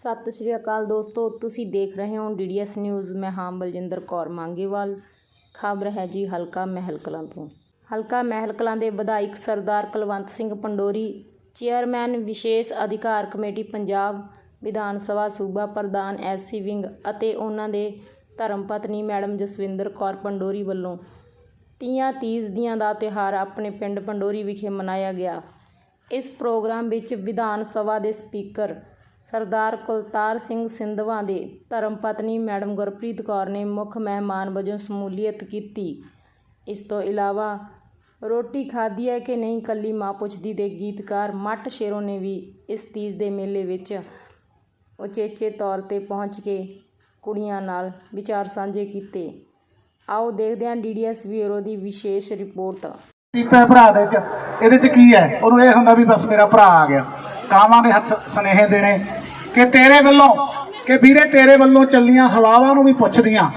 ਸਤਿ ਸ਼੍ਰੀ ਅਕਾਲ ਦੋਸਤੋ, ਤੁਸੀਂ ਦੇਖ ਰਹੇ ਹੋ ਡੀਡੀਐਸ ਨਿਊਜ਼। ਮੈਂ ਹਾਂ ਬਲਜਿੰਦਰ ਕੌਰ ਮੰਗੇਵਾਲ। ਖਬਰ ਹੈ ਜੀ ਹਲਕਾ ਮਹਿਲ ਕਲਾਂ ਤੋਂ। ਹਲਕਾ ਮਹਿਲ ਕਲਾਂ ਦੇ ਵਿਧਾਇਕ ਸਰਦਾਰ ਕੁਲਵੰਤ ਸਿੰਘ ਪੰਡੋਰੀ, ਚੇਅਰਮੈਨ ਵਿਸ਼ੇਸ਼ ਅਧਿਕਾਰ ਕਮੇਟੀ ਪੰਜਾਬ, ਵਿਧਾਨ ਸਭਾ ਸੂਬਾ ਪ੍ਰਧਾਨ ਐਸਸੀ ਵਿੰਗ ਅਤੇ ਉਹਨਾਂ ਦੇ ਧਰਮ ਪਤਨੀ ਮੈਡਮ ਜਸਵਿੰਦਰ ਕੌਰ ਪੰਡੋਰੀ ਵੱਲੋਂ ਤੀਆਂ ਤੀਜ ਦੀਆਂ ਦਾ ਤਿਉਹਾਰ ਆਪਣੇ ਪਿੰਡ ਪੰਡੋਰੀ ਵਿਖੇ ਮਨਾਇਆ ਗਿਆ। ਇਸ ਪ੍ਰੋਗਰਾਮ ਵਿੱਚ ਵਿਧਾਨ ਸਭਾ ਦੇ ਸਪੀਕਰ ਸਰਦਾਰ ਕੁਲਤਾਰ ਸਿੰਘ ਸਿੰਧਵਾ ਦੇ ਧਰਮ ਪਤਨੀ ਮੈਡਮ ਗੁਰਪ੍ਰੀਤ ਕੌਰ ਨੇ ਮੁੱਖ ਮਹਿਮਾਨ ਵਜੋਂ ਸ਼ਮੂਲੀਅਤ ਕੀਤੀ। ਇਸ ਤੋਂ ਇਲਾਵਾ, ਰੋਟੀ ਖਾਧੀ ਹੈ ਕਿ ਨਹੀਂ ਕੱਲੀ ਮਾਂ ਪੁੱਛਦੀ ਦੇ ਗੀਤਕਾਰ ਮੱਟ ਸ਼ੇਰੋਂ ਨੇ ਵੀ ਇਸ ਤੀਜ ਦੇ ਮੇਲੇ ਵਿੱਚ ਉਚੇਚੇ ਤੌਰ ਤੇ ਪਹੁੰਚ ਕੇ ਕੁੜੀਆਂ ਨਾਲ ਵਿਚਾਰ ਸਾਂਝੇ ਕੀਤੇ। ਆਓ ਦੇਖਦੇ ਹਾਂ ਡੀਡੀਐਸ ਬਿਊਰੋ ਦੀ ਵਿਸ਼ੇਸ਼ ਰਿਪੋਰਟ। ਪੀਪਾ ਭਰਾ ਦੇ ਚ ਇਹਦੇ ਚ ਕੀ ਹੈ? ਉਹਨੂੰ ਇਹ ਹੁੰਦਾ ਵੀ ਬਸ ਮੇਰਾ ਭਰਾ ਆ ਗਿਆ। ਕਾਵਾਂ ਦੇ ਹੱਥ ਸਨੇਹ ਦੇਣੇ ਕਿ ਤੇਰੇ ਵੱਲੋਂ, ਕਿ ਵੀਰੇ ਤੇਰੇ ਵੱਲੋਂ ਚੱਲੀਆਂ ਹਵਾਵਾਂ ਨੂੰ ਵੀ ਪੁੱਛਦੀਆਂ,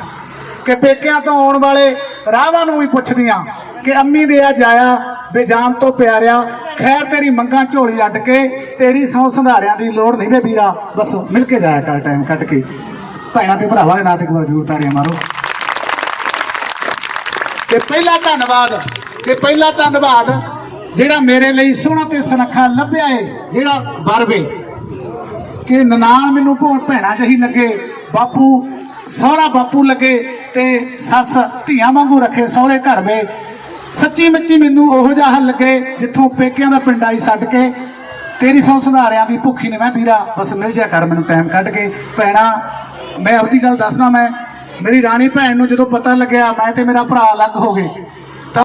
ਕਿ ਪੇਕਿਆਂ ਤੋਂ ਆਉਣ ਵਾਲੇ ਰਾਹਾਂ ਨੂੰ ਵੀ ਪੁੱਛਦੀਆਂ, ਕਿ ਅੰਮੀ ਦੇ ਆ ਜਾਇਆ ਬੇਜਾਨ ਤੋਂ ਪਿਆਰਿਆ, ਖੈਰ ਤੇਰੀ ਮੰਗਾਂ ਝੋਲੀ ਅੱਡ ਕੇ, ਤੇਰੀ ਸੌ ਸੰਧਾਰਿਆਂ ਦੀ ਲੋੜ ਨਹੀਂ ਵੇ ਵੀਰਾ, ਬਸ ਮਿਲ ਕੇ ਜਾਇਆ ਕਰ ਟਾਈਮ ਕੱਢ ਕੇ। ਭੈਣਾਂ ਤੇ ਭਰਾਵਾਂ ਦੇ ਨਾਂ ਤੇ ਇੱਕ ਵਾਰ ਜ਼ਰੂਰ ਤਾੜੀਆਂ ਮਾਰੋ। ਤੇ ਪਹਿਲਾ ਧੰਨਵਾਦ, ਤੇ ਪਹਿਲਾ ਧੰਨਵਾਦ ਜਿਹੜਾ ਮੇਰੇ ਲਈ ਸੋਹਣਾ ਤੇ ਸੁਨੱਖਾ ਲੱਭਿਆ ਏ, ਜਿਹੜਾ ਵਰਵੇ ਕਿ ਨਨਾਣ ਮੈਨੂੰ ਭੋ ਭੈਣਾ ਜਹੀ ਲੱਗੇ, ਬਾਪੂ, ਸਹੁਰਾ ਬਾਪੂ ਲੱਗੇ ਤੇ ਸੱਸ ਧੀਆਂ ਵਾਂਗੂ ਰੱਖੇ ਸਹੁਰੇ ਘਰ ਵੇ ਸੱਚੀ ਮੱਚੀ ਮੈਨੂੰ ਉਹੋ ਜਿਹਾ ਹੱਲ ਲੱਗੇ ਜਿੱਥੋਂ ਪੇਕਿਆਂ ਦਾ ਪਿੰਡ ਆਈ ਛੱਡ ਕੇ। ਤੇਰੀ ਸੌ ਸੰਧਾਰਿਆਂ ਦੀ ਭੁੱਖੀ ਨੇ ਮੈਂ ਵੀਰਾ, ਬਸ ਮਿਲ ਜਾ ਕਰ ਮੈਨੂੰ ਟਾਈਮ ਕੱਢ ਕੇ। ਭੈਣਾ, ਮੈਂ ਆਪਦੀ ਗੱਲ ਦੱਸਦਾ ਮੈਂ, ਮੇਰੀ ਰਾਣੀ ਭੈਣ ਨੂੰ ਜਦੋਂ ਪਤਾ ਲੱਗਿਆ ਮੈਂ ਤੇ ਮੇਰਾ ਭਰਾ ਅਲੱਗ ਹੋ ਗਏ। ਤਾਂ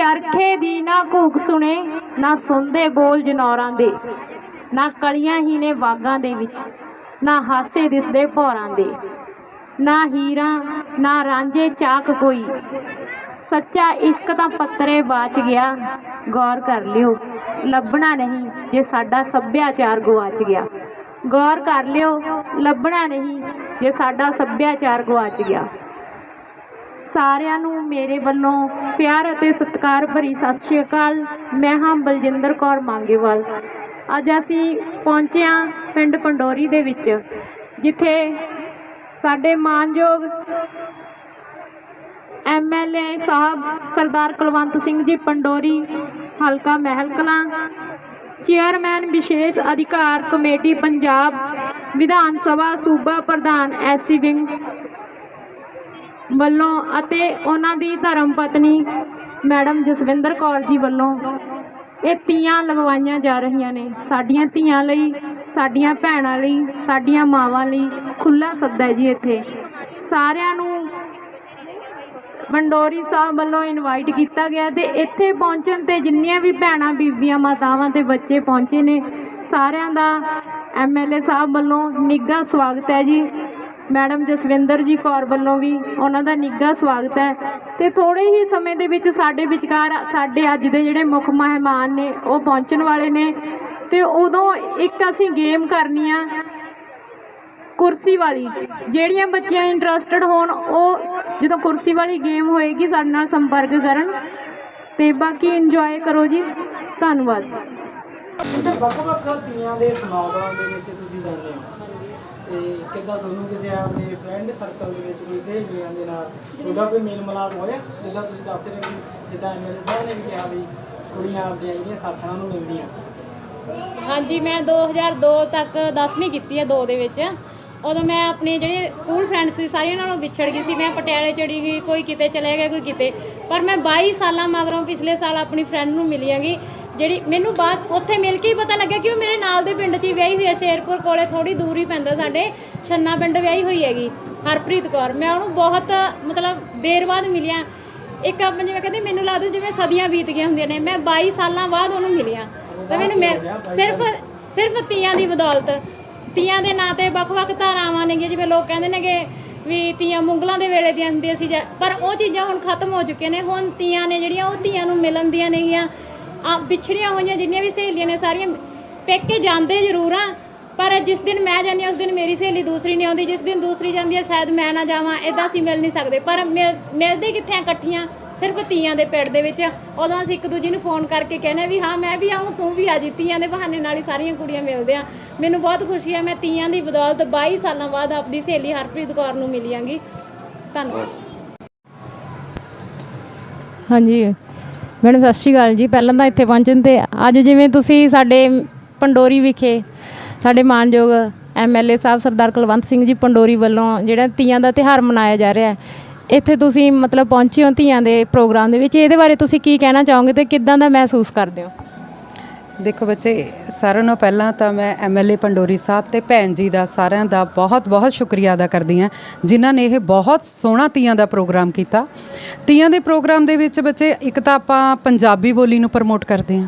ਚਰਖੇ ਦੀ? ਨਾ ਘੂਕ ਸੁਣੇ, ਨਾ ਸੁਣਦੇ ਬੋਲ ਜਨੌਰਾਂ ਦੇ। ਨਾ ਕਲੀਆਂ ਹੀ ਨੇ ਬਾਗਾਂ ਦੇ ਵਿੱਚ, ਨਾ ਹਾਸੇ ਦਿਸਦੇ ਭੌਰਾਂ ਦੇ। ਨਾ ਹੀਰਾ, ਨਾ ਰਾਂਝੇ ਚਾਕ ਕੋਈ। ਸੱਚਾ ਇਸ਼ਕ ਤਾਂ ਪੱਤਰੇ ਬਾਚ ਗਿਆ। ਗੌਰ ਕਰ ਲਿਓ, ਲੱਭਣਾ ਨਹੀਂ ਜੇ ਸਾਡਾ ਸੱਭਿਆਚਾਰ ਗਵਾਚ ਗਿਆ। ਗੌਰ ਕਰ ਲਿਓ, ਲੱਭਣਾ ਨਹੀਂ ਜੇ ਸਾਡਾ ਸੱਭਿਆਚਾਰ ਗਵਾਚ ਗਿਆ। ਸਾਰਿਆਂ ਨੂੰ ਮੇਰੇ ਵੱਲੋਂ ਪਿਆਰ ਅਤੇ ਸਤਿਕਾਰ ਭਰੀ ਸਤਿ ਸ਼੍ਰੀ ਅਕਾਲ। ਮੈਂ ਹਾਂ ਬਲਜਿੰਦਰ ਕੌਰ ਮੰਗੇਵਾਲ। ਅੱਜ ਅਸੀਂ ਪਹੁੰਚੇ ਹਾਂ ਪਿੰਡ ਪੰਡੋਰੀ ਦੇ ਵਿੱਚ, ਜਿੱਥੇ ਸਾਡੇ ਮਾਨਯੋਗ ਐਮਐਲਏ ਸਾਹਿਬ ਸਰਦਾਰ ਕੁਲਵੰਤ ਸਿੰਘ ਜੀ ਪੰਡੋਰੀ ਹਲਕਾ ਮਹਿਲ ਕਲਾਂ, ਚੇਅਰਮੈਨ ਵਿਸ਼ੇਸ਼ ਅਧਿਕਾਰ ਕਮੇਟੀ ਪੰਜਾਬ, ਵਿਧਾਨ ਸਭਾ ਸੂਬਾ ਪ੍ਰਧਾਨ ਐਸਸੀ ਵਿੰਗ ਵੱਲੋਂ ਅਤੇ ਉਹਨਾਂ ਦੀ ਧਰਮ ਪਤਨੀ ਮੈਡਮ ਜਸਵਿੰਦਰ ਕੌਰ ਜੀ ਵੱਲੋਂ ਇਹ ਤੀਆਂ ਲਗਵਾਈਆਂ ਜਾ ਰਹੀਆਂ ਨੇ। ਸਾਡੀਆਂ ਧੀਆਂ ਲਈ, ਸਾਡੀਆਂ ਭੈਣਾਂ ਲਈ, ਸਾਡੀਆਂ ਮਾਵਾਂ ਲਈ ਖੁੱਲਾ ਸੱਦਾ ਜੀ ਇੱਥੇ। ਸਾਰਿਆਂ ਨੂੰ ਮੰਡੋਰੀ ਸਾਹਿਬ ਵੱਲੋਂ ਇਨਵਾਈਟ ਕੀਤਾ ਗਿਆ ਤੇ ਇੱਥੇ ਪਹੁੰਚਣ ਤੇ ਜਿੰਨੀਆਂ ਵੀ ਭੈਣਾਂ, ਬੀਬੀਆਂ, ਮਾਤਾਵਾਂ ਤੇ ਬੱਚੇ ਪਹੁੰਚੇ ਨੇ, ਸਾਰਿਆਂ ਦਾ ਐਮਐਲਏ ਸਾਹਿਬ ਵੱਲੋਂ ਨਿੱਘਾ ਸਵਾਗਤ ਹੈ ਜੀ। ਮੈਡਮ ਜਸਵਿੰਦਰ ਜੀ ਕੌਰ ਵੱਲੋਂ ਵੀ ਉਹਨਾਂ ਦਾ ਨਿੱਘਾ ਸਵਾਗਤ ਹੈ। ਤੇ ਥੋੜੇ ਹੀ ਸਮੇਂ ਦੇ ਵਿੱਚ ਸਾਡੇ ਵਿਚਕਾਰ ਸਾਡੇ ਅੱਜ ਦੇ ਜਿਹੜੇ ਮੁੱਖ ਮਹਿਮਾਨ ਨੇ, ਉਹ ਪਹੁੰਚਣ ਵਾਲੇ ਨੇ। ਤੇ ਉਦੋਂ ਇੱਕ ਅਸੀਂ ਗੇਮ ਕਰਨੀ ਆ, ਕੁਰਸੀ ਵਾਲੀ। ਜਿਹੜੀਆਂ ਬੱਚੀਆਂ ਇੰਟਰਸਟਡ ਹੋਣ, ਉਹ ਜਦੋਂ ਕੁਰਸੀ ਵਾਲੀ ਗੇਮ ਹੋਏਗੀ, ਸਾਡੇ ਨਾਲ ਸੰਪਰਕ ਕਰਨ। ਤੇ ਬਾਕੀ ਇੰਜੋਏ ਕਰੋ ਜੀ। ਧੰਨਵਾਦ। ਵੱਖ-ਵੱਖ ਤੀਆਂ ਦੇ ਸਮਾਗਮਾਂ ਦੇ ਵਿੱਚ ਤੁਸੀਂ ਜਾਂਦੇ ਹੋ। ਤੇ ਕਿੱਦਾਂ ਤੁਹਾਨੂੰ ਕਿਸੇ ਆਪਣੇ ਫਰੈਂਡ ਸਰਕਲ ਦੇ ਵਿੱਚ ਕੋਈ ਸਹੇਲੀਆਂ ਦੇ ਨਾਲ ਤੁਹਾਡਾ ਕੋਈ ਮੇਲ ਮਿਲਾਪ ਹੋਇਆ? ਜਿੱਦਾਂ ਤੁਸੀਂ ਦੱਸ ਰਹੇ ਸੀ, ਜਿੱਦਾਂ ਐਮਐਲਏ ਸਾਹਿਬ ਨੇ ਵੀ ਕਿਹਾ ਵੀ ਕੁੜੀਆਂ ਆਪਣੀਆਂ ਜਿਹੜੀਆਂ ਸਾਥਣਾਂ ਨੂੰ ਮਿਲਦੀਆਂ। ਹਾਂਜੀ, ਮੈਂ 2002 ਤੱਕ 10ਵੀਂ ਕੀਤੀ ਹੈ 2 ਦੇ ਵਿੱਚ। ਉਦੋਂ ਮੈਂ ਆਪਣੇ ਜਿਹੜੇ ਸਕੂਲ ਫਰੈਂਡਸ ਸੀ, ਸਾਰਿਆਂ ਨਾਲੋਂ ਵਿਛੜ ਗਈ ਸੀ। ਮੈਂ ਪਟਿਆਲੇ ਚੜੀ ਗਈ, ਕੋਈ ਕਿਤੇ ਚਲੇ ਗਿਆ, ਕੋਈ ਕਿਤੇ। ਪਰ ਮੈਂ 22 ਸਾਲਾਂ ਮਗਰੋਂ ਪਿਛਲੇ ਸਾਲ ਆਪਣੀ ਫਰੈਂਡ ਨੂੰ ਮਿਲੀ ਹੈਗੀ। ਜਿਹੜੀ ਮੈਨੂੰ ਬਾਅਦ ਉੱਥੇ ਮਿਲ ਕੇ ਹੀ ਪਤਾ ਲੱਗਿਆ ਕਿ ਉਹ ਮੇਰੇ ਨਾਲ ਦੇ ਪਿੰਡ 'ਚ ਹੀ ਵਿਆਹੀ ਹੋਈ ਹੈ ਸ਼ੇਰਪੁਰ ਕੋਲੇ ਥੋੜੀ ਦੂਰ ਹੀ ਪੈਂਦਾ ਸਾਡੇ, ਛੰਨਾ ਪਿੰਡ ਵਿਆਹੀ ਹੋਈ ਹੈਗੀ, ਹਰਪ੍ਰੀਤ ਕੌਰ। ਮੈਂ ਉਹਨੂੰ ਬਹੁਤ, ਮਤਲਬ ਦੇਰ ਬਾਅਦ ਮਿਲਿਆ। ਇੱਕ ਆਪਾਂ ਜਿਵੇਂ ਕਹਿੰਦੇ, ਮੈਨੂੰ ਲੱਗਦਾ ਜਿਵੇਂ ਸਦੀਆਂ ਬੀਤ ਗਈਆਂ ਹੁੰਦੀਆਂ ਨੇ, ਮੈਂ 22 ਸਾਲਾਂ ਬਾਅਦ ਉਹਨੂੰ ਮਿਲਿਆ। ਤਾਂ ਮੈਨੂੰ ਮਿਲ- ਸਿਰਫ ਸਿਰਫ ਤੀਆਂ ਦੀ ਬਦੌਲਤ, ਤੀਆਂ ਦੇ ਨਾਂ ਤੇ ਵੱਖ-ਵੱਖ ਧਾਰਾਵਾਂ ਨੇਗੀਆਂ, ਜਿਵੇਂ ਲੋਕ ਕਹਿੰਦੇ ਨੇਗੇ ਵੀ ਤੀਆਂ ਮੁੰਗਲਾਂ ਦੇ ਵੇਲੇ ਦੀਆਂ ਹੁੰਦੀਆਂ ਸੀ ਪਰ ਉਹ ਚੀਜ਼ਾਂ ਹੁਣ ਖਤਮ ਹੋ ਚੁੱਕੀਆਂ ਨੇ, ਹੁਣ ਤੀਆਂ ਨੇ ਜਿਹੜੀਆਂ, ਉਹ ਤੀਆਂ ਨੂੰ ਮਿਲਣ ਦੀਆਂ ਨੇਗੀਆਂ। ਆ ਵਿਛੜੀਆਂ ਹੋਈਆਂ ਜਿੰਨੀਆਂ ਵੀ ਸਹੇਲੀਆਂ ਨੇ ਸਾਰੀਆਂ ਪੇਕੇ ਜਾਂਦੇ ਜ਼ਰੂਰ ਆ, ਪਰ ਜਿਸ ਦਿਨ ਮੈਂ ਜਾਂਦੀ ਉਸ ਦਿਨ ਮੇਰੀ ਸਹੇਲੀ ਦੂਸਰੀ ਨਹੀਂ ਆਉਂਦੀ, ਜਿਸ ਦਿਨ ਦੂਸਰੀ ਜਾਂਦੀ ਹੈ ਸ਼ਾਇਦ ਮੈਂ ਨਾ ਜਾਵਾਂ ਇਦਾਂ ਅਸੀਂ ਮਿਲ ਨਹੀਂ ਸਕਦੇ। ਪਰ ਮਿਲਦੇ ਕਿੱਥੇ ਆ ਇਕੱਠੀਆਂ? ਸਿਰਫ ਤੀਆਂ ਦੇ ਪਿੰਡ ਦੇ ਵਿੱਚ। ਉਦੋਂ ਅਸੀਂ ਇੱਕ ਦੂਜੇ ਨੂੰ ਫੋਨ ਕਰਕੇ ਕਹਿੰਦੇ ਵੀ, ਹਾਂ, ਮੈਂ ਵੀ ਆਉਂ ਤੂੰ ਵੀ ਆ ਜੀ। ਤੀਆਂ ਦੇ ਬਹਾਨੇ ਨਾਲ ਹੀ ਸਾਰੀਆਂ ਕੁੜੀਆਂ ਮਿਲਦੇ ਆ। ਮੈਨੂੰ ਬਹੁਤ ਖੁਸ਼ੀ ਹੈ ਮੈਂ ਤੀਆਂ ਦੀ ਬਦੌਲਤ 22 ਸਾਲਾਂ ਬਾਅਦ ਆਪਣੀ ਸਹੇਲੀ ਹਰਪ੍ਰੀਤ ਕੌਰ ਨੂੰ ਮਿਲੀਆਂਗੀ ਧੰਨਵਾਦ। ਹਾਂਜੀ। ਮੈਡਮ ਸਤਿ ਸ਼੍ਰੀ ਅਕਾਲ ਜੀ। ਪਹਿਲਾਂ ਤਾਂ ਇੱਥੇ ਪਹੁੰਚਣ ਤੇ ਅੱਜ ਜਿਵੇਂ ਤੁਸੀਂ ਸਾਡੇ ਪੰਡੋਰੀ ਵਿਖੇ ਸਾਡੇ ਮਾਨਯੋਗ ਐਮਐਲਏ ਸਾਹਿਬ ਸਰਦਾਰ ਕੁਲਵੰਤ ਸਿੰਘ ਜੀ ਪੰਡੋਰੀ ਵੱਲੋਂ ਜਿਹੜਾ ਤੀਆਂ ਦਾ ਤਿਹਾਰ ਮਨਾਇਆ ਜਾ ਰਿਹਾ ਹੈ। ਇੱਥੇ ਤੁਸੀਂ ਮਤਲਬ ਪਹੁੰਚੇ ਹੋ ਧੀਆਂ ਦੇ ਪ੍ਰੋਗਰਾਮ ਦੇ ਵਿੱਚ। ਇਹਦੇ ਬਾਰੇ ਤੁਸੀਂ ਕੀ ਕਹਿਣਾ ਚਾਹੋਗੇ ਤੇ ਕਿੱਦਾਂ ਦਾ ਮਹਿਸੂਸ ਕਰਦੇ ਹੋ? ਦੇਖੋ ਬੱਚੇ, ਸਾਰਿਆਂ ਨੂੰ ਪਹਿਲਾਂ ਤਾਂ ਮੈਂ ਐਮਐਲਏ ਪੰਡੋਰੀ ਸਾਹਿਬ ਤੇ ਭੈਣ ਜੀ ਦਾ ਸਾਰਿਆਂ ਦਾ ਬਹੁਤ ਬਹੁਤ ਸ਼ੁਕਰੀਆ ਅਦਾ ਕਰਦੀ ਹਾਂ, ਜਿਨ੍ਹਾਂ ਨੇ ਇਹ ਬਹੁਤ ਸੋਹਣਾ ਤੀਆਂ ਦਾ ਪ੍ਰੋਗਰਾਮ ਕੀਤਾ। ਤੀਆਂ ਦੇ ਪ੍ਰੋਗਰਾਮ ਦੇ ਵਿੱਚ ਬੱਚੇ, ਇੱਕ ਤਾਂ ਆਪਾਂ ਪੰਜਾਬੀ ਬੋਲੀ ਨੂੰ ਪ੍ਰਮੋਟ ਕਰਦੇ ਹਾਂ।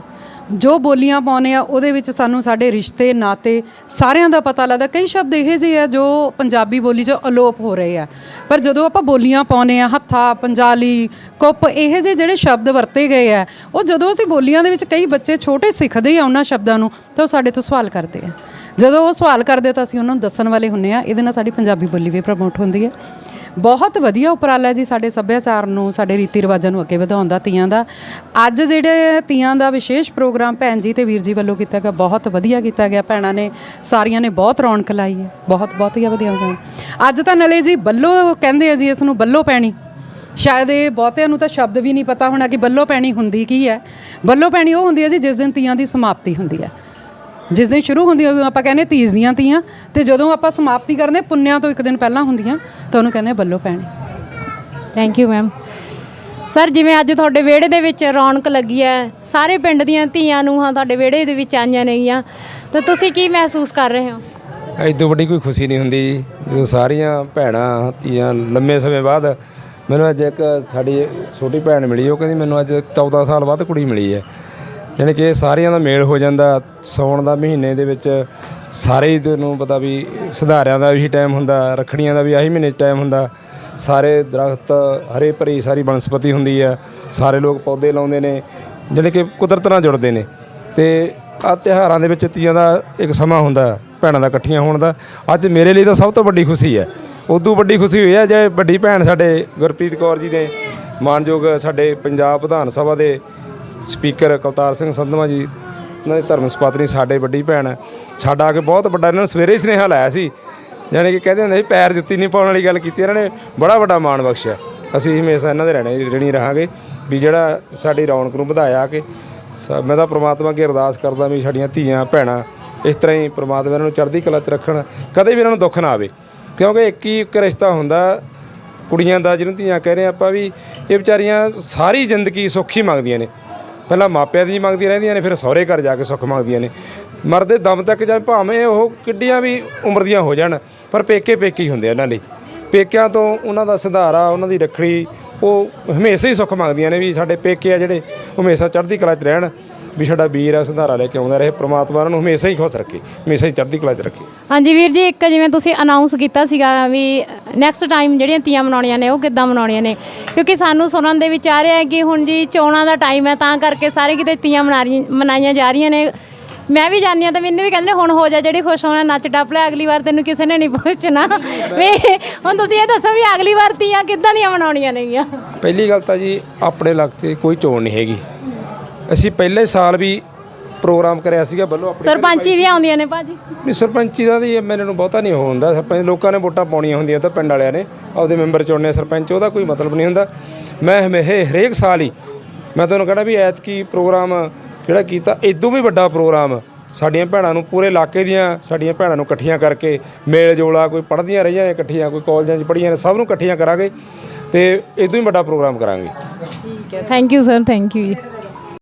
ਜੋ ਬੋਲੀਆਂ ਪਾਉਂਦੇ ਆ, ਉਹਦੇ ਵਿੱਚ ਸਾਨੂੰ ਸਾਡੇ ਰਿਸ਼ਤੇ, ਨਾਤੇ ਸਾਰਿਆਂ ਦਾ ਪਤਾ ਲੱਗਦਾ। ਕਈ ਸ਼ਬਦ ਇਹੋ ਜਿਹੇ ਆ ਜੋ ਪੰਜਾਬੀ ਬੋਲੀ 'ਚ ਅਲੋਪ ਹੋ ਰਹੇ ਆ। ਪਰ ਜਦੋਂ ਆਪਾਂ ਬੋਲੀਆਂ ਪਾਉਂਦੇ ਆ, ਹੱਥਾ, ਪੰਜਾਲੀ, ਕੁੱਪ, ਇਹੋ ਜਿਹੇ ਜਿਹੜੇ ਸ਼ਬਦ ਵਰਤੇ ਗਏ ਆ, ਉਹ ਜਦੋਂ ਅਸੀਂ ਬੋਲੀਆਂ ਦੇ ਵਿੱਚ ਕਈ ਬੱਚੇ ਛੋਟੇ ਸਿੱਖਦੇ ਆ ਉਹਨਾਂ ਸ਼ਬਦਾਂ ਨੂੰ, ਤਾਂ ਉਹ ਸਾਡੇ ਤੋਂ ਸਵਾਲ ਕਰਦੇ ਆ। ਜਦੋਂ ਉਹ ਸਵਾਲ ਕਰਦੇ ਤਾਂ ਅਸੀਂ ਉਹਨਾਂ ਨੂੰ ਦੱਸਣ ਵਾਲੇ ਹੁੰਨੇ ਆ, ਇਹਦੇ ਨਾਲ ਸਾਡੀ ਪੰਜਾਬੀ ਬੋਲੀ ਵੀ ਪ੍ਰਮੋਟ ਹੁੰਦੀ ਹੈ ਬਹੁਤ ਵਧੀਆ ਉਪਰਾਲਾ ਜੀ ਸਾਡੇ ਸੱਭਿਆਚਾਰ ਨੂੰ, ਸਾਡੇ ਰੀਤੀ ਰਿਵਾਜਾਂ ਨੂੰ ਅੱਗੇ ਵਧਾਉਣ ਦਾ, ਤੀਆਂ ਦਾ। ਅੱਜ ਜਿਹੜੇ ਤੀਆਂ ਦਾ ਵਿਸ਼ੇਸ਼ ਪ੍ਰੋਗਰਾਮ ਭੈਣ ਜੀ ਤੇ ਵੀਰ ਜੀ ਵੱਲੋਂ ਕੀਤਾ ਗਿਆ, ਬਹੁਤ ਵਧੀਆ ਕੀਤਾ ਗਿਆ। ਭੈਣਾਂ ਨੇ, ਸਾਰੀਆਂ ਨੇ ਬਹੁਤ ਰੌਣਕ ਲਾਈ ਹੈ। ਬਹੁਤ ਬਹੁਤ ਹੀ ਵਧੀਆ ਵਧੀਆ ਅੱਜ ਤਾਂ ਨਲੇ ਜੀ ਬੱਲੋ ਕਹਿੰਦੇ ਆ ਜੀ, ਇਸ ਨੂੰ ਬੱਲੋ ਪੈਣੀ। ਸ਼ਾਇਦ ਇਹ ਬਹੁਤਿਆਂ ਨੂੰ ਤਾਂ ਸ਼ਬਦ ਵੀ ਨਹੀਂ ਪਤਾ ਹੋਣਾ ਕਿ ਬੱਲੋ ਪੈਣੀ ਹੁੰਦੀ ਕੀ ਹੈ। ਬੱਲੋ ਪੈਣੀ ਉਹ ਹੁੰਦੀ ਹੈ ਜੀ, ਜਿਸ ਦਿਨ ਤੀਆਂ ਦੀ ਸਮਾਪਤੀ ਹੁੰਦੀ ਹੈ। ਜਿਸ ਦਿਨ ਸ਼ੁਰੂ ਹੁੰਦੀ ਹੈ ਉਦੋਂ ਆਪਾਂ ਕਹਿੰਦੇ ਤੀਜ ਦੀਆਂ ਤੀਆਂ ਤੇ ਜਦੋਂ ਆਪਾਂ ਸਮਾਪਤੀ ਕਰਦੇ ਪੁੰਨਿਆਂ ਤੋਂ ਇੱਕ ਦਿਨ ਪਹਿਲਾਂ ਹੁੰਦੀਆਂ ਤਾਂ ਉਹਨੂੰ ਕਹਿੰਦੇ ਬੱਲੋ ਪੈਣੀ। ਥੈਂਕ ਯੂ ਮੈਮ ਸਰ ਜਿਵੇਂ ਅੱਜ ਤੁਹਾਡੇ ਵਿਹੜੇ ਦੇ ਵਿੱਚ ਰੌਣਕ ਲੱਗੀ ਹੈ ਸਾਰੇ ਪਿੰਡ ਦੀਆਂ ਧੀਆਂ ਨੂੰ ਹਾਂ ਤੁਹਾਡੇ ਵਿਹੜੇ ਦੇ ਵਿੱਚ ਆਈਆਂ ਨੇਗੀਆਂ ਤਾਂ ਤੁਸੀਂ ਕੀ ਮਹਿਸੂਸ ਕਰ ਰਹੇ ਹੋ? ਐਦੋਂ ਵੱਡੀ ਕੋਈ ਖੁਸ਼ੀ ਨਹੀਂ ਹੁੰਦੀ ਜਦੋਂ ਸਾਰੀਆਂ ਭੈਣਾਂ ਧੀਆਂ ਲੰਮੇ ਸਮੇਂ ਬਾਅਦ ਮੈਨੂੰ ਅੱਜ ਇੱਕ ਸਾਡੀ ਛੋਟੀ ਭੈਣ ਮਿਲੀ ਉਹ ਕਹਿੰਦੀ ਮੈਨੂੰ ਅੱਜ 14 ਸਾਲ ਬਾਅਦ ਕੁੜੀ ਮਿਲੀ ਹੈ। ਯਾਨੀ ਕਿ ਸਾਰਿਆਂ ਦਾ ਮੇਲ ਹੋ ਜਾਂਦਾ, ਸੌਣ ਦਾ ਮਹੀਨੇ ਦੇ ਵਿੱਚ ਸਾਰੇ ਹੀ ਤੈਨੂੰ ਪਤਾ ਵੀ ਸੁਧਾਰਿਆਂ ਦਾ ਵੀ ਟਾਈਮ ਹੁੰਦਾ, ਰੱਖੜੀਆਂ ਦਾ ਵੀ ਆਹੀ ਮਹੀਨੇ ਟਾਈਮ ਹੁੰਦਾ। ਸਾਰੇ ਦਰਖਤ, ਹਰੇ ਭਰੀ ਸਾਰੀ ਬਨਸਪਤੀ ਹੁੰਦੀ ਆ, ਸਾਰੇ ਲੋਕ ਪੌਦੇ ਲਾਉਂਦੇ ਨੇ ਜਿਹੜੇ ਕਿ ਕੁਦਰਤ ਨਾਲ ਜੁੜਦੇ ਨੇ। ਤੇ ਆ ਤਿਉਹਾਰਾਂ ਦੇ ਵਿੱਚ ਤੀਆਂ ਦਾ ਇੱਕ ਸਮਾਂ ਹੁੰਦਾ, ਭੈਣਾਂ ਦਾ ਇਕੱਠੀਆਂ ਹੋਣ ਦਾ। ਅੱਜ ਮੇਰੇ ਲਈ ਤਾਂ ਸਭ ਤੋਂ ਵੱਡੀ ਖੁਸ਼ੀ ਹੈ ਉਦੋਂ ਵੱਡੀ ਖੁਸ਼ੀ ਹੋਈ ਹੈ ਜੇ ਵੱਡੀ ਭੈਣ ਸਾਡੇ ਗੁਰਪ੍ਰੀਤ ਕੌਰ ਜੀ ਨੇ ਮਾਨਯੋਗ ਸਾਡੇ ਪੰਜਾਬ ਵਿਧਾਨ ਸਭਾ ਦੇ ਸਪੀਕਰ ਕਲਤਾਰ ਸਿੰਘ ਸੰਧਵਾ ਜੀ, ਉਹਨਾਂ ਦੀ ਧਰਮ ਸਪਾਤਨੀ ਸਾਡੇ ਵੱਡੀ ਭੈਣ ਹੈ। ਸਾਡਾ ਆ ਕੇ ਬਹੁਤ ਵੱਡਾ, ਇਹਨਾਂ ਨੂੰ ਸਵੇਰੇ ਹੀ ਸੁਨੇਹਾ ਲਾਇਆ ਸੀ। ਯਾਨੀ ਕਿ ਕਹਿੰਦੇ ਹੁੰਦੇ ਸੀ, ਪੈਰ ਜੁੱਤੀ ਨਹੀਂ ਪਾਉਣ ਵਾਲੀ ਗੱਲ ਕੀਤੀ, ਇਹਨਾਂ ਨੇ ਬੜਾ ਵੱਡਾ ਮਾਣ ਬਖਸ਼ਿਆ। ਅਸੀਂ ਹਮੇਸ਼ਾ ਇਹਨਾਂ ਦੇ ਰਹਿਣੇ, ਰਹਿਣੀ ਰਹਾਂਗੇ। ਵੀ ਜਿਹੜਾ ਸਾਡੀ ਰੌਣਕ ਨੂੰ ਵਧਾਇਆ ਕਿ, ਸ- ਮੈਂ ਤਾਂ ਪ੍ਰਮਾਤਮਾ ਅੱਗੇ ਅਰਦਾਸ ਕਰਦਾ ਵੀ ਸਾਡੀਆਂ ਧੀਆਂ, ਭੈਣਾਂ ਇਸ ਤਰ੍ਹਾਂ ਹੀ ਪ੍ਰਮਾਤਮਾ ਇਹਨਾਂ ਨੂੰ ਚੜ੍ਹਦੀ ਕਲਾ 'ਚ ਰੱਖਣ, ਕਦੇ ਵੀ ਇਹਨਾਂ ਨੂੰ ਦੁੱਖ ਨਾ ਆਵੇ। ਕਿਉਂਕਿ ਇੱਕ ਹੀ ਇੱਕ ਰਿਸ਼ਤਾ ਹੁੰਦਾ, ਕੁੜੀਆਂ ਦਾ, ਜਿਹਨੂੰ ਧੀਆਂ ਕਹਿ ਰਹੇ ਆਪਾਂ ਵੀ, ਇਹ ਵਿਚਾਰੀਆਂ ਸਾਰੀ ਜ਼ਿੰਦਗੀ ਸੁੱਖ ਹੀ ਮੰਗਦੀਆਂ ਨੇ। ਪਹਿਲਾਂ ਮਾਪਿਆਂ ਦੀ ਮੰਗਦੀਆਂ ਰਹਿੰਦੀਆਂ ਨੇ, ਫਿਰ ਸਹੁਰੇ ਘਰ ਜਾ ਕੇ ਸੁੱਖ ਮੰਗਦੀਆਂ ਨੇ। ਮਰਦੇ ਦਮ ਤੱਕ ਜਾਂ ਭਾਵੇਂ ਉਹ ਕਿੱਡੀਆਂ ਵੀ ਉਮਰ ਦੀਆਂ ਹੋ ਜਾਣ, ਪਰ ਪੇਕੇ ਪੇਕੇ ਹੀ ਹੁੰਦੇ ਇਹਨਾਂ ਲਈ। ਪੇਕਿਆਂ ਤੋਂ ਉਹਨਾਂ ਦਾ ਸੁਧਾਰਾ, ਉਹਨਾਂ ਦੀ ਰੱਖੜੀ, ਉਹ ਹਮੇਸ਼ਾ ਹੀ ਸੁੱਖ ਮੰਗਦੀਆਂ ਨੇ ਵੀ ਸਾਡੇ ਪੇਕੇ ਆ ਜਿਹੜੇ ਉਹ ਹਮੇਸ਼ਾ ਚੜ੍ਹਦੀ ਕਲਾ 'ਚ ਰਹਿਣ। ਵੀ ਸਾਡਾ ਵੀਰ ਆ ਸੁਧਾਰਾ ਲੈ ਕੇ ਆਉਂਦਾ ਰਹੇ ਪ੍ਰਮਾਤਮਾ ਉਹਨਾਂ ਨੂੰ ਹਮੇਸ਼ਾ ਹੀ ਖੁਸ਼ ਰੱਖੇ ਹਮੇਸ਼ਾ ਹੀ ਚੜ੍ਹਦੀ ਕਲਾ 'ਚ ਰੱਖੇ। ਹਾਂਜੀ ਵੀਰ ਜੀ ਇੱਕ ਜਿਵੇਂ ਤੁਸੀਂ ਅਨਾਉਂਸ ਕੀਤਾ ਸੀਗਾ ਵੀ ਨੈਕਸਟ ਟਾਈਮ ਜਿਹੜੀਆਂ ਤੀਆਂ ਮਨਾਉਣੀਆਂ ਨੇ ਉਹ ਕਿੱਦਾਂ ਮਨਾਉਣੀਆਂ ਨੇ? ਕਿਉਂਕਿ ਸਾਨੂੰ ਸੁਣਨ ਦੇ ਵਿੱਚ ਆ ਰਿਹਾ ਹੈ ਕਿ ਹੁਣ ਜੀ ਚੋਣਾਂ ਦਾ ਟਾਈਮ ਹੈ ਤਾਂ ਕਰਕੇ ਸਾਰੇ ਕਿਤੇ ਤੀਆਂ ਮਨਾ ਰਹੀ- ਮਨਾਈਆਂ ਜਾ ਰਹੀਆਂ ਨੇ। ਮੈਂ ਵੀ ਜਾਣੀ ਆ ਤਾਂ ਮੈਨੂੰ ਵੀ ਕਹਿੰਦੇ ਹੁਣ ਹੋ ਜਾ ਜਿਹੜੀ ਖੁਸ਼ ਹੋਣਾ ਨੱਚ ਟੱਪ ਲੈ ਅਗਲੀ ਵਾਰ ਤੈਨੂੰ ਕਿਸੇ ਨੇ ਨਹੀਂ ਪੁੱਛਣਾ। ਵੀ ਹੁਣ ਤੁਸੀਂ ਇਹ ਦੱਸੋ ਵੀ ਅਗਲੀ ਵਾਰ ਤੀਆਂ ਕਿੱਦਾਂ ਦੀਆਂ ਮਨਾਉਣੀਆਂ ਨੇਗੀਆਂ? ਪਹਿਲੀ ਗੱਲ ਤਾਂ ਜੀ ਆਪਣੇ ਇਲਾਕੇ 'ਚ ਕੋਈ ਚੋਣ ਨਹੀਂ ਹੈਗੀ। ਅਸੀਂ ਪਹਿਲੇ ਸਾਲ ਵੀ ਪ੍ਰੋਗਰਾਮ ਕਰਿਆ ਸੀਗਾ ਵੱਲੋਂ ਆਪਣੇ ਸਰਪੰਚੀ ਦੀਆਂ ਆਉਂਦੀਆਂ ਨੇ ਭਾਜੀ? ਵੀ ਸਰਪੰਚੀ ਦਾ ਦੀ ਮੈਨੂੰ ਨੂੰ ਬਹੁਤਾ ਨਹੀਂ ਉਹ ਹੁੰਦਾ। ਸਰਪੰਚ ਲੋਕਾਂ ਨੇ ਵੋਟਾਂ ਪਾਉਣੀਆਂ ਹੁੰਦੀਆਂ ਤਾਂ ਪਿੰਡ ਵਾਲਿਆਂ ਨੇ। ਆਪਦੇ ਮੈਂਬਰ ਚੁਣਨੇ ਸਰਪੰਚ ਉਹਦਾ ਕੋਈ ਮਤਲਬ ਨਹੀਂ ਹੁੰਦਾ। ਮੈਂ ਹਮੇਸ਼ਾ ਹਰੇਕ ਸਾਲ ਹੀ ਮੈਂ ਤੁਹਾਨੂੰ ਕਹਿੰਦਾ ਵੀ ਐਤਕੀ ਪ੍ਰੋਗਰਾਮ ਜਿਹੜਾ ਕੀਤਾ ਇਦੋਂ ਵੀ ਵੱਡਾ ਪ੍ਰੋਗਰਾਮ ਸਾਡੀਆਂ ਭੈਣਾਂ ਨੂੰ ਪੂਰੇ ਇਲਾਕੇ ਦੀਆਂ ਸਾਡੀਆਂ ਭੈਣਾਂ ਨੂੰ ਇਕੱਠੀਆਂ ਕਰਕੇ ਮੇਲ ਜੋਲਾ ਕੋਈ ਪੜ੍ਹਦੀਆਂ ਰਹੀਆਂ ਇਕੱਠੀਆਂ ਕੋਈ ਕਾਲਜਾਂ 'ਚ ਪੜ੍ਹੀਆਂ ਨੇ ਸਭ ਨੂੰ ਇਕੱਠੀਆਂ ਕਰਾਂਗੇ ਤੇ ਇਦੋਂ ਵੀ ਵੱਡਾ ਪ੍ਰੋਗਰਾਮ ਕਰਾਂਗੇ। ਠੀਕ ਹੈ। Thank you sir thank you ਜੀ।